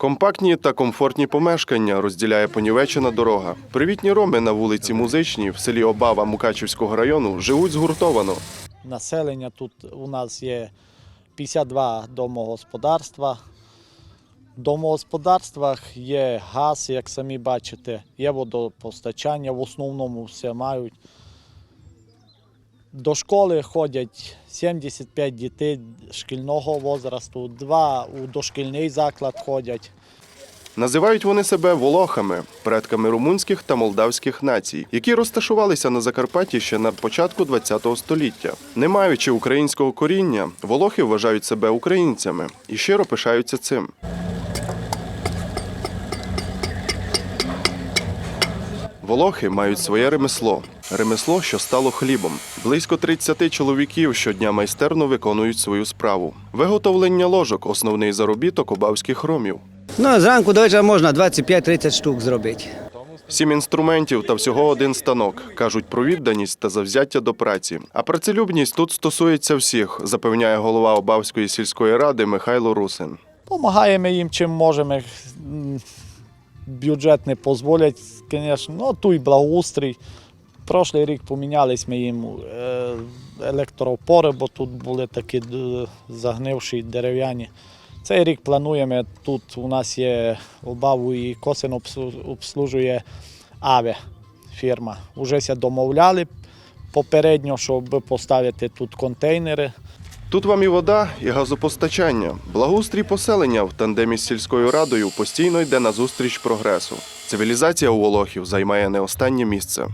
Компактні та комфортні помешкання розділяє понівечена дорога. Привітні роми на вулиці Музичній в селі Обава Мукачівського району живуть згуртовано. Населення тут у нас є 52 домогосподарства. В домогосподарствах є газ, як самі бачите, є водопостачання, в основному все мають. До школи ходять 75 дітей шкільного возрасту, два у дошкільний заклад ходять. Називають вони себе волохами, предками румунських та молдавських націй, які розташувалися на Закарпатті ще на початку ХХ століття. Не маючи українського коріння, волохи вважають себе українцями і щиро пишаються цим. Волохи мають своє ремесло. Ремесло, що стало хлібом. Близько 30 чоловіків щодня майстерно виконують свою справу. Виготовлення ложок основний заробіток обавських ромів. Ну, зранку до вечора можна 25-30 штук зробити. Сім інструментів та всього один станок кажуть про відданість та завзяття до праці. А працелюбність тут стосується всіх, запевняє голова Обавської сільської ради Михайло Русин. Помагаємо їм чим можемо. Бюджет не дозволять, звісно, ну ту й благоустрій. Прошлий рік помінялись ми їм е, електроопори, бо тут були такі загнивші дерев'яні. Цей рік плануємо. Тут у нас є обаву і косин обслужує Аве фірма. Уже домовляли попередньо, щоб поставити тут контейнери. Тут вам і вода, і газопостачання. Благоустрій поселення в тандемі з сільською радою постійно йде назустріч прогресу. Цивілізація у Волохів займає не останнє місце.